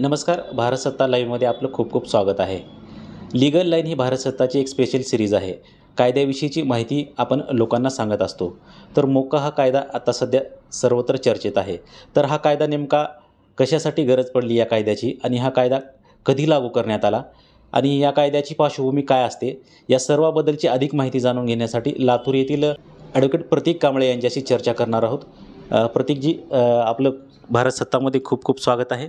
नमस्कार भारत सत्ता लाईव्हमध्ये आपलं खूप खूप स्वागत आहे. लिगल लाईन ही भारत सत्ताची एक स्पेशल सिरीज आहे. कायद्याविषयीची माहिती आपण लोकांना सांगत असतो. तर मोका हा कायदा आता सध्या सर्वत्र चर्चेत आहे. तर हा कायदा नेमका कशासाठी गरज पडली या कायद्याची आणि हा कायदा कधी लागू करण्यात आला आणि या कायद्याची पार्श्वभूमी काय असते या सर्वाबद्दलची अधिक माहिती जाणून घेण्यासाठी लातूर येथील ॲडव्होकेट प्रतीक कांबळे यांच्याशी चर्चा करणार आहोत. प्रतीकजी आपलं भारत सत्तामध्ये खूप खूप स्वागत आहे.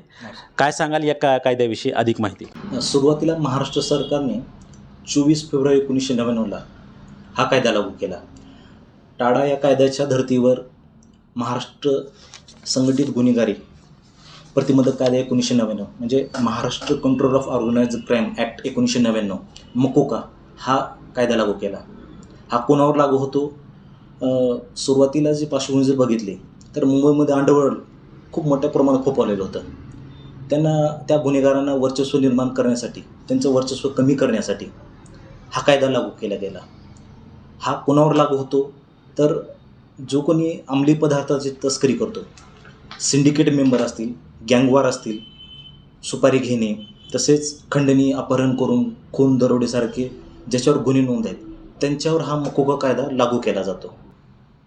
काय सांगाल या का कायद्याविषयी अधिक माहिती? सुरुवातीला महाराष्ट्र सरकारने चोवीस फेब्रुवारी एकोणीसशे नव्याण्णवला हा कायदा लागू केला. टाळा या कायद्याच्या धर्तीवर महाराष्ट्र संघटित गुन्हेगारी प्रतिबंधक कायदा एकोणीसशे नव्याण्णव म्हणजे Maharashtra control of organise crime act एकोणीसशे नव्याण्णव मकोका हा कायदा लागू केला. हा कोणावर लागू होतो? सुरुवातीला जी पार्श्वभूमी जर बघितली तर मुंबईमध्ये अंडरवर्ल्ड खूप मोठ्या प्रमाणात खोपवलेलं होतं. त्यांना त्या गुन्हेगारांना वर्चस्व निर्माण करण्यासाठी त्यांचं वर्चस्व कमी करण्यासाठी हा कायदा लागू केला गेला. हा कोणावर लागू होतो? तर जो कोणी अंमली पदार्थाची तस्करी करतो सिंडिकेट मेंबर असतील गँगवार असतील सुपारी घेणे तसेच खंडणी अपहरण करून खून दरोडेसारखे ज्याच्यावर गुन्हे नोंद आहेत त्यांच्यावर हा मकोका कायदा लागू केला जातो.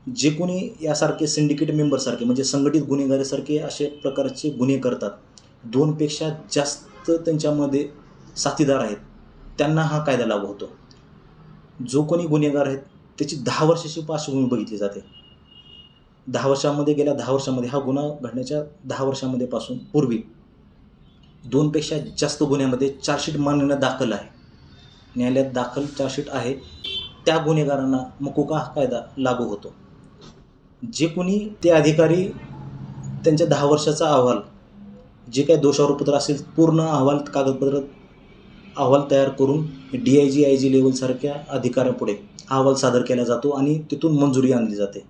जे कोणी यासारखे सिंडिकेट मेंबरसारखे म्हणजे संघटित गुन्हेगारीसारखे असे प्रकारचे गुन्हे करतात दोनपेक्षा जास्त त्यांच्यामध्ये साथीदार आहेत त्यांना हा कायदा लागू होतो. जो कोणी गुन्हेगार आहेत त्याची दहा वर्षाची पार्श्वभूमी बघितली जाते. दहा वर्षामध्ये गेल्या दहा वर्षामध्ये हा गुन्हा घडण्याच्या दहा वर्षामध्ये पासून पूर्वी. दोनपेक्षा जास्त गुन्ह्यामध्ये चार्जशीट मानण्यात दाखल आहे. न्यायालयात दाखल चार्जशीट आहे. त्या गुन्हेगारांना मकोका हा कायदा लागू होतो. जे कोणी ते अधिकारी त्यांच्या दहा वर्षाचा अहवाल जे काही दोषारोपत्र असेल पूर्ण अहवाल कागदपत्र अहवाल तयार करून D I G I G लेवलसारख्या अधिकाऱ्यापुढे हा अहवाल सादर केला जातो आणि तिथून मंजुरी आणली जाते.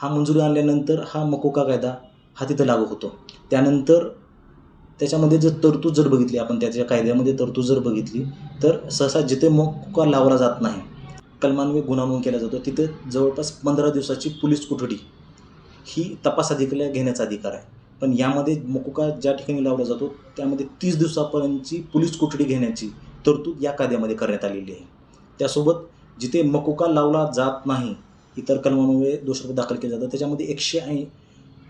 हा मंजुरी आणल्यानंतर हा मकोका कायदा हा तिथं लागू होतो. त्यानंतर त्याच्यामध्ये जर तरतूद जर बघितली आपण त्याच्या कायद्यामध्ये तरतूद जर बघितली तर सहसा जिथे मकोका लावला जात नाही कलमान्वये गुन्हा नोंद केला जातो. तिथे जवळपास पंधरा दिवसाची पोलीस कोठडी ही तपास अधिकाऱ्याला घेण्याचा अधिकार आहे. पण यामध्ये मकोका ज्या ठिकाणी लावला जातो त्यामध्ये तीस दिवसापर्यंतची पोलीस कोठडी घेण्याची तरतूद या कायद्यामध्ये करण्यात आलेली आहे. त्यासोबत जिथे मकोका लावला जात नाही इतर कलमांमुळे दोषारोप दाखल केले जातात. त्याच्यामध्ये एकशे ऐं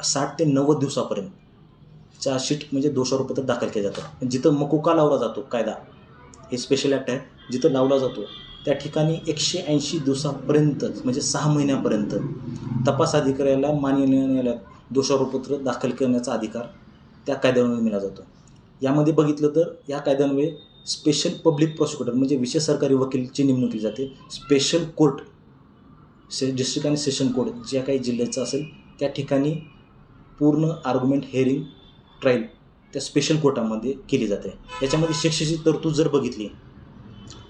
साठ ते नव्वद दिवसापर्यंत चार्जशीट म्हणजे दोषारोपपत्र दाखल केले जातात. पण जिथं मकोका लावला जातो कायदा हे स्पेशल ॲक्ट आहे. जिथं लावला जातो त्या ठिकाणी एकशे ऐंशी दिवसापर्यंत म्हणजे सहा महिन्यापर्यंत तपास अधिकाऱ्याला मान्य न्यायालयात दाखल करण्याचा अधिकार त्या कायद्यान्वये मिळाला जातो यामध्ये बघितलं तर या कायद्यान्वये स्पेशल पब्लिक प्रॉसिक्युटर म्हणजे विशेष सरकारी वकीलची नेमणूक केली जाते. स्पेशल कोर्ट से डिस्ट्रिक्ट आणि सेशन कोर्ट ज्या काही जिल्ह्याचं असेल त्या ठिकाणी पूर्ण आर्ग्युमेंट हेअरिंग ट्रायल त्या स्पेशल कोर्टामध्ये केली जाते. याच्यामध्ये शिक्षेची तरतूद जर बघितली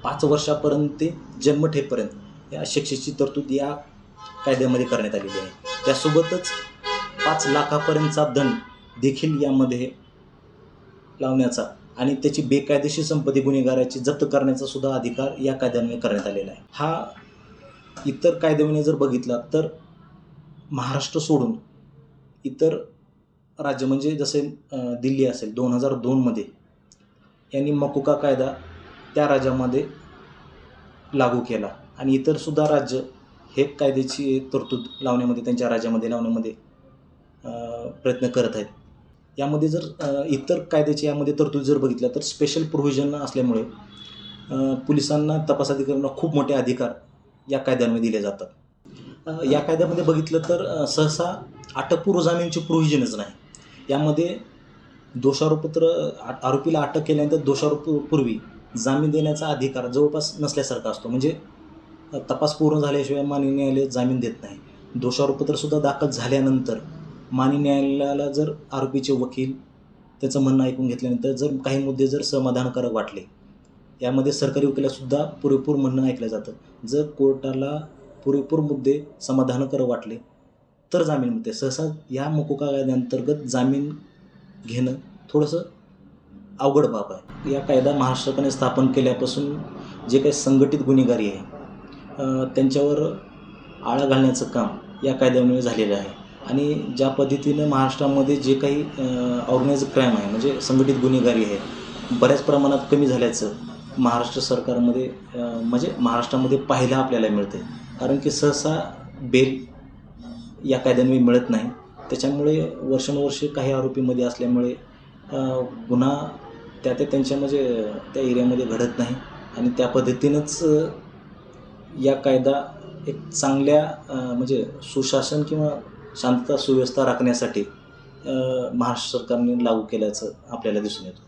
पाच वर्षापर्यंत ते जन्मठेपर्यंत या शिक्षेची तरतूद या कायद्यामध्ये करण्यात आलेली आहे. त्यासोबतच पाच लाखापर्यंतचा दंड देखील यामध्ये लावण्याचा आणि त्याची बेकायदेशीर संपत्ती गुन्हेगाराची जप्त करण्याचा सुद्धा अधिकार या कायद्यान्वये करण्यात आलेला आहे. हा इतर कायद्याने जर बघितला तर महाराष्ट्र सोडून इतर राज्य म्हणजे जसे दिल्ली असेल दोन हजार दोनमध्ये यांनी मकुका कायदा त्या राज्यामध्ये लागू केला. आणि इतरसुद्धा राज्य हे कायद्याची तरतूद लावण्यामध्ये त्यांच्या राज्यामध्ये लावण्यामध्ये प्रयत्न करत आहेत. यामध्ये जर इतर कायद्याची यामध्ये तरतूद जर बघितल्या तर स्पेशल प्रोव्हिजन असल्यामुळे पोलिसांना तपास अधिकाऱ्यांना खूप मोठे अधिकार या कायद्यांमध्ये दिले जातात. या कायद्यामध्ये बघितलं तर सहसा अटकपूर्व जामीनचे प्रोव्हिजनच नाही. यामध्ये दोषारोपत्र आरोपीला अटक केल्यानंतर दोषारोपपूर्वी जामीन देण्याचा अधिकार जवळपास नसल्यासारखा असतो. म्हणजे तपास पूर्ण झाल्याशिवाय माननीय न्यायालय जामीन देत नाही. दोषारोपत्रसुद्धा दाखल झाल्यानंतर माननीय न्यायालयाला जर आरोपीचे वकील त्याचं म्हणणं ऐकून घेतल्यानंतर जर काही मुद्दे जर समाधानकारक वाटले यामध्ये सरकारी वकिलासुद्धा पुरेपूर म्हणणं ऐकलं जातं. जर कोर्टाला पुरेपूर मुद्दे समाधानकारक वाटले तर जामीन मिळते. सहसा या मकोका कायद्याअंतर्गत जामीन घेणं थोडंसं अवघड बाब आहे. या कायदा महाराष्ट्राने स्थापन केल्यापासून जे काही संघटित गुन्हेगारी आहे त्यांच्यावर आळा घालण्याचं काम या कायद्यामुळे झालेलं आहे. आणि ज्या पद्धतीनं महाराष्ट्रामध्ये जे काही ऑर्गनाइज क्राईम आहे म्हणजे संघटित गुन्हेगारी आहे बऱ्याच प्रमाणात कमी झाल्याचं महाराष्ट्र सरकारमध्ये म्हणजे महाराष्ट्रामध्ये पाहायला आपल्याला मिळते कारण की सहसा बेल या कायद्यान्वये मिळत नाही. त्याच्यामुळे वर्षानुवर्षे काही आरोपीमध्ये असल्यामुळे गुन्हा त्या त्या त्यांच्या म्हणजे त्या एरियामध्ये घडत नाही. आणि त्या पद्धतीनंच या कायदा एक चांगल्या म्हणजे सुशासन किंवा शांतता सुव्यवस्था राखण्यासाठी महाराष्ट्र सरकारने लागू केल्याचं आपल्याला दिसून येतं.